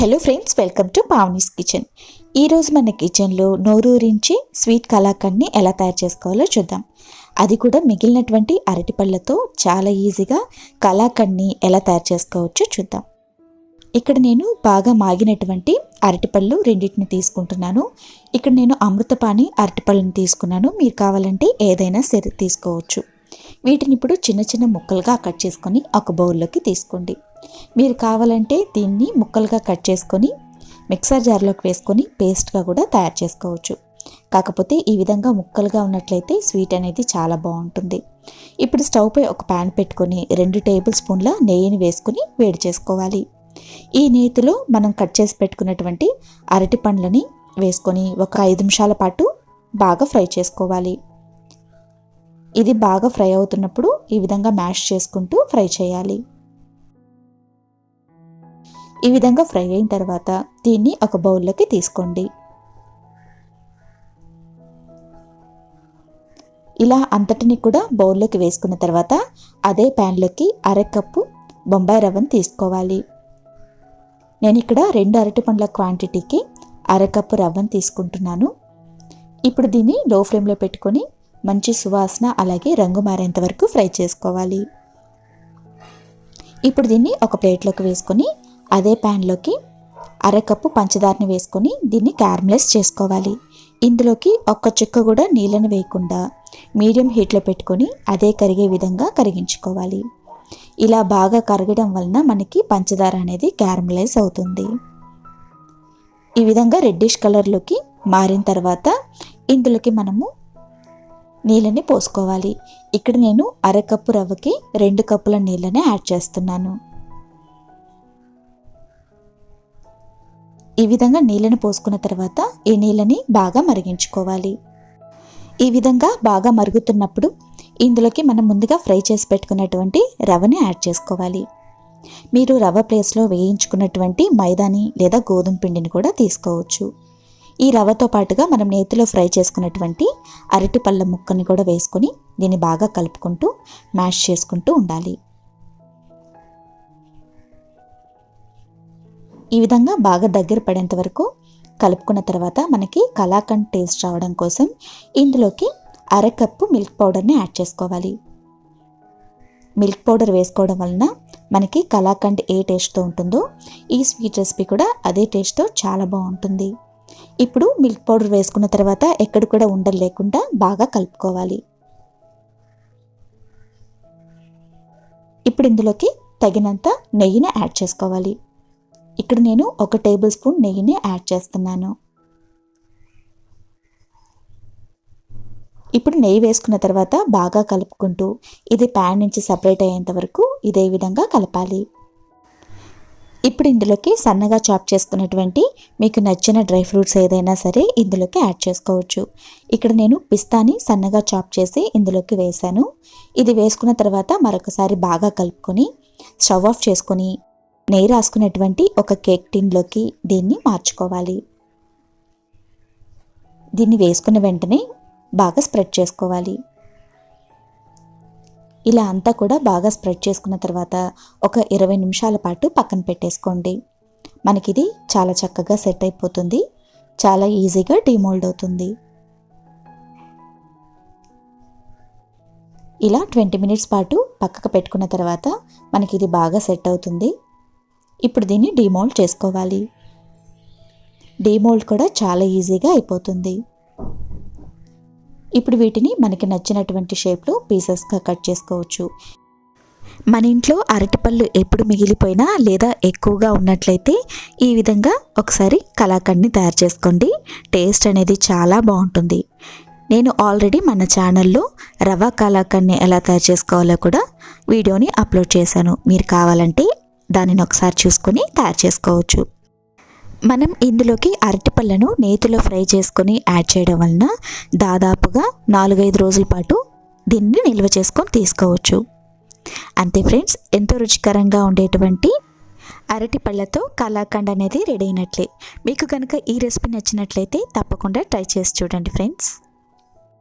Hello friends welcome to Pavani's kitchen ఈరోజు మన కిచెన్లో నోరూరించి స్వీట్ కలాకండ్ని ఎలా తయారు చేసుకోవాలో చూద్దాం. అది కూడా మిగిలినటువంటి అరటిపళ్ళతో చాలా ఈజీగా కలాకండ్ని ఎలా తయారు చేసుకోవచ్చో చూద్దాం. ఇక్కడ నేను బాగా మాగినటువంటి అరటిపళ్ళు రెండింటిని తీసుకుంటున్నాను. ఇక్కడ నేను అమృతపాణి అరటిపళ్ళని తీసుకున్నాను. మీరు కావాలంటే ఏదైనా సరే తీసుకోవచ్చు. వీటిని ఇప్పుడు చిన్న చిన్న ముక్కలుగా కట్ చేసుకొని ఒక బౌల్లోకి తీసుకోండి. మీరు కావాలంటే దీన్ని ముక్కలుగా కట్ చేసుకొని మిక్సర్ జార్లోకి వేసుకొని పేస్ట్గా కూడా తయారు చేసుకోవచ్చు. కాకపోతే ఈ విధంగా ముక్కలుగా ఉన్నట్లయితే స్వీట్ అనేది చాలా బాగుంటుంది. ఇప్పుడు స్టవ్ పై ఒక ప్యాన్ పెట్టుకొని రెండు టేబుల్ స్పూన్ల నెయ్యిని వేసుకుని వేడి చేసుకోవాలి. ఈ నేతిలో మనం కట్ చేసి పెట్టుకున్నటువంటి అరటి పండ్లని వేసుకొని ఒక ఐదు నిమిషాల పాటు బాగా ఫ్రై చేసుకోవాలి. ఇది బాగా ఫ్రై అవుతున్నప్పుడు ఈ విధంగా మ్యాష్ చేసుకుంటూ ఫ్రై చేయాలి. ఈ విధంగా ఫ్రై అయిన తర్వాత దీన్ని ఒక బౌల్లోకి తీసుకోండి. ఇలా అంతటిని కూడా బౌల్లోకి వేసుకున్న తర్వాత అదే ప్యాన్లోకి అరకప్పు బొంబాయి రవ్వను తీసుకోవాలి. నేను ఇక్కడ రెండు అరటి పండ్ల క్వాంటిటీకి అరకప్పు రవ్వను తీసుకుంటున్నాను. ఇప్పుడు దీన్ని లో ఫ్లేమ్లో పెట్టుకొని మంచి సువాసన అలాగే రంగు మారేంత వరకు ఫ్రై చేసుకోవాలి. ఇప్పుడు దీన్ని ఒక ప్లేట్లోకి వేసుకొని అదే ప్యాన్లోకి అరకప్పు పంచదారని వేసుకొని దీన్ని క్యారమలైజ్ చేసుకోవాలి. ఇందులోకి ఒక్క చుక్క కూడా నీళ్ళని వేయకుండా మీడియం హీట్లో పెట్టుకొని అదే కరిగే విధంగా కరిగించుకోవాలి. ఇలా బాగా కరగడం వలన మనకి పంచదార అనేది క్యారమలైజ్ అవుతుంది. ఈ విధంగా రెడ్డిష్ కలర్లోకి మారిన తర్వాత ఇందులోకి మనము నీళ్ళని పోసుకోవాలి. ఇక్కడ నేను అరకప్పు రవ్వకి రెండు కప్పుల నీళ్ళని యాడ్ చేస్తున్నాను. ఈ విధంగా నీళ్ళని పోసుకున్న తర్వాత ఈ నీళ్ళని బాగా మరిగించుకోవాలి. ఈ విధంగా బాగా మరుగుతున్నప్పుడు ఇందులోకి మనం ముందుగా ఫ్రై చేసి పెట్టుకున్నటువంటి రవ్వని యాడ్ చేసుకోవాలి. మీరు రవ్వ ప్లేస్లో వేయించుకున్నటువంటి మైదాని లేదా గోధుమ పిండిని కూడా తీసుకోవచ్చు. ఈ రవ్వతో పాటుగా మనం నేతిలో ఫ్రై చేసుకున్నటువంటి అరటి పళ్ళ ముక్కని కూడా వేసుకొని దీన్ని బాగా కలుపుకుంటూ మ్యాష్ చేసుకుంటూ ఉండాలి. ఈ విధంగా బాగా దగ్గర పడేంత వరకు కలుపుకున్న తర్వాత మనకి కలాకండ్ టేస్ట్ రావడం కోసం ఇందులోకి అరకప్పు మిల్క్ పౌడర్ని యాడ్ చేసుకోవాలి. మిల్క్ పౌడర్ వేసుకోవడం వలన మనకి కలాకండ్ ఏ టేస్ట్తో ఉంటుందో ఈ స్వీట్ రెసిపీ కూడా అదే టేస్ట్తో చాలా బాగుంటుంది. ఇప్పుడు మిల్క్ పౌడర్ వేసుకున్న తర్వాత ఎక్కడ కూడా ఉండలు లేకుండా బాగా కలుపుకోవాలి. ఇప్పుడు ఇందులోకి తగినంత నెయ్యిని యాడ్ చేసుకోవాలి. ఇక్కడ నేను ఒక టేబుల్ స్పూన్ నెయ్యిని యాడ్ చేస్తున్నాను. ఇప్పుడు నెయ్యి వేసుకున్న తర్వాత బాగా కలుపుకుంటూ ఇది ప్యాన్ నుంచి సపరేట్ అయ్యేంత వరకు ఇదే విధంగా కలపాలి. ఇప్పుడు ఇందులోకి సన్నగా చాప్ చేసుకున్నటువంటి మీకు నచ్చిన డ్రై ఫ్రూట్స్ ఏదైనా సరే ఇందులోకి యాడ్ చేసుకోవచ్చు. ఇక్కడ నేను పిస్తాని సన్నగా చాప్ చేసి ఇందులోకి వేశాను. ఇది వేసుకున్న తర్వాత మరొకసారి బాగా కలుపుకొని స్టవ్ ఆఫ్ చేసుకొని నెయ్యి రాసుకున్నటువంటి ఒక కేక్ టిన్లోకి దీన్ని మార్చుకోవాలి. దీన్ని వేసుకున్న వెంటనే బాగా స్ప్రెడ్ చేసుకోవాలి. ఇలా అంతా కూడా బాగా స్ప్రెడ్ చేసుకున్న తర్వాత ఒక ఇరవై నిమిషాల పాటు పక్కన పెట్టేసుకోండి. మనకిది చాలా చక్కగా సెట్ అయిపోతుంది. చాలా ఈజీగా డిమోల్డ్ అవుతుంది. ఇలా ట్వంటీ మినిట్స్ పాటు పక్కకు పెట్టుకున్న తర్వాత మనకి ఇది బాగా సెట్ అవుతుంది. ఇప్పుడు దీన్ని డీమోల్డ్ చేసుకోవాలి. డీమోల్డ్ కూడా చాలా ఈజీగా అయిపోతుంది. ఇప్పుడు వీటిని మనకి నచ్చినటువంటి షేప్లో పీసెస్గా కట్ చేసుకోవచ్చు. మన ఇంట్లో అరటిపళ్ళు ఎప్పుడు మిగిలిపోయినా లేదా ఎక్కువగా ఉన్నట్లయితే ఈ విధంగా ఒకసారి కలాకండ్ని తయారు చేసుకోండి. టేస్ట్ అనేది చాలా బాగుంటుంది. నేను ఆల్రెడీ మన ఛానల్లో రవా కలాకండ్ని ఎలా తయారు చేసుకోవాలో కూడా వీడియోని అప్లోడ్ చేశాను. మీరు కావాలంటే దానిని ఒకసారి చూసుకొని తయారు చేసుకోవచ్చు. మనం ఇందులోకి అరటిపళ్ళను నేతిలో ఫ్రై చేసుకొని యాడ్ చేయడం వలన దాదాపుగా నాలుగైదు రోజుల పాటు దీన్ని నిల్వ చేసుకొని తీసుకోవచ్చు. అంతే ఫ్రెండ్స్ ఎంతో రుచికరంగా ఉండేటువంటి అరటి పళ్ళతో అనేది రెడీ అయినట్లే. మీకు కనుక ఈ రెసిపీ నచ్చినట్లయితే తప్పకుండా ట్రై చేసి చూడండి ఫ్రెండ్స్.